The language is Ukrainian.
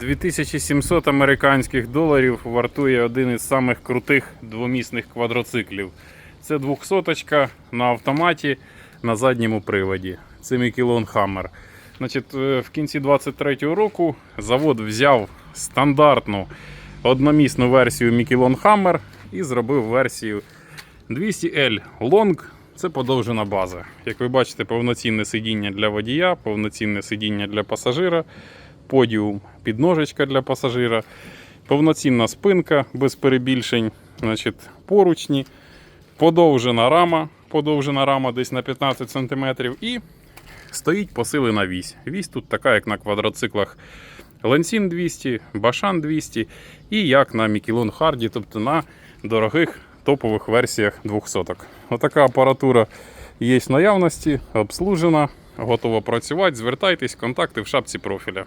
2700 американських доларів вартує один із самих крутих двомісних квадроциклів. Це 200 на автоматі на задньому приводі. Це Мікелон Хаммер. Значить, е, в кінці 23-го року завод взяв стандартну одномісну версію Мікелон Hammer і зробив версію 200L Long. Це подовжена база. Як ви бачите, повноцінне сидіння для водія, повноцінне сидіння для пасажира, подіум, підножечка для пасажира, повноцінна спинка без перебільшень, значить, поручні, подовжена рама, подовжена рама десь на 15 см і стоїть посилена вісь. Вісь тут така, як на квадроциклах Лансін 200, Башан 200 і як на Мікелон Харді, тобто на дорогих топових версіях 200. Отака апаратура є в наявності, обслужена, готова працювати. Звертайтесь, контакти в шапці профіля.